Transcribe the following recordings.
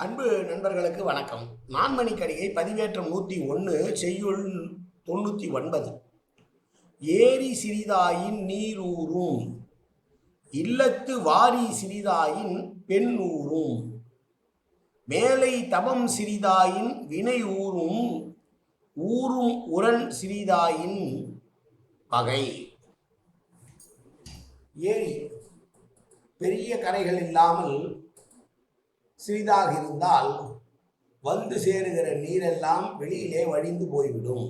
அன்பு நண்பர்களுக்கு வணக்கம். நான்மணிக்கடிகை பதிவேற்றம் நூற்றி ஒன்று செய்யுள் தொண்ணூற்றி ஒன்பது. ஏரி சிறிதாயின் நீரூரும் இல்லத்து வாரி சிறிதாயின் பெண் ஊரும் மேலை தபம் சிறிதாயின் வினை ஊரும் ஊரும் உரன் சிறிதாயின் பகை. ஏரி பெரிய கரைகள் இல்லாமல் சிறிதாக இருந்தால் வந்து சேருகிற நீரெல்லாம் வெளியிலே வழிந்து போய்விடும்.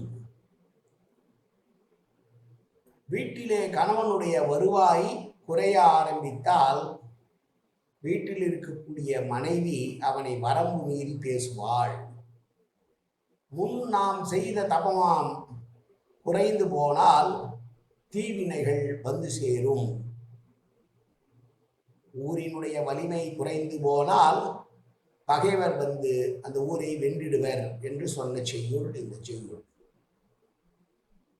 வீட்டிலே கணவனுடைய வருவாய் குறைய ஆரம்பித்தால் வீட்டில் இருக்கக்கூடிய மனைவி அவனை வரம்பு மீறி பேசுவாள். முன் நாம் செய்த தபமாம் குறைந்து போனால் தீவினைகள் வந்து சேரும். ஊரினுடைய வலிமை குறைந்து போனால் பகைவர் வந்து அந்த ஊரை வென்றிடுவர் என்று சொன்ன செய்யுள் இந்த செய்யுள்.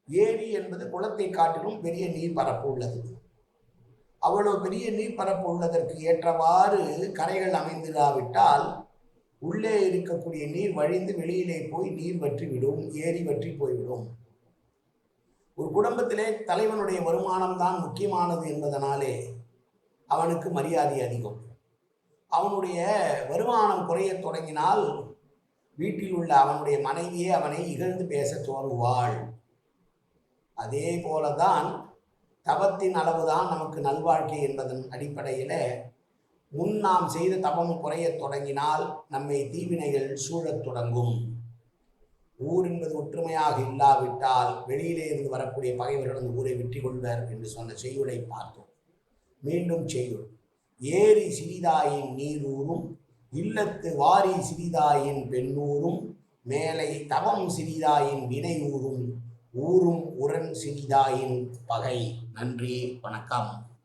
ஏரி என்பது குளத்தை காட்டிலும் பெரிய நீர் பரப்பு உள்ளது. அவ்வளவு பெரிய நீர் பரப்பு உள்ளதற்கு ஏற்றவாறு கரைகள் அமைந்திராவிட்டால் உள்ளே இருக்கக்கூடிய நீர் வழிந்து வெளியிலே போய் நீர் வற்றி விடும் ஏரி வற்றி போய்விடும் ஒரு குடும்பத்திலே தலைவனுடைய வருமானம் தான் முக்கியமானது என்பதனாலே அவனுக்கு மரியாதை அதிகம். அவனுடைய வருமானம் குறையத் தொடங்கினால் வீட்டில் உள்ள அவனுடைய மனைவியே அவனை இகழ்ந்து பேச தோறுவாள் அதே போலதான் தவத்தின் அளவுதான் நமக்கு நல்வாழ்க்கை என்பதன் அடிப்படையில் முன் நாம் செய்த தபம் குறையத் தொடங்கினால் நம்மை தீவினைகள் சூழத் தொடங்கும். ஊர் என்பது ஒற்றுமையாக இல்லாவிட்டால் வெளியிலே இருந்து வரக்கூடிய பகைவர்கள் அந்த ஊரை வெற்றி கொள்வர் என்று சொன்ன செய்யுளை பார்த்தோம். மீண்டும் செய்யுள். ஏரி சிறிதாயின் நீரூரும் இல்லத்து வாரி சிறிதாயின் பெண்ணூரும் மேலை தவம் சிறிதாயின் வினை ஊரும் உரன் சிறிதாயின் பகை. நன்றி வணக்கம்.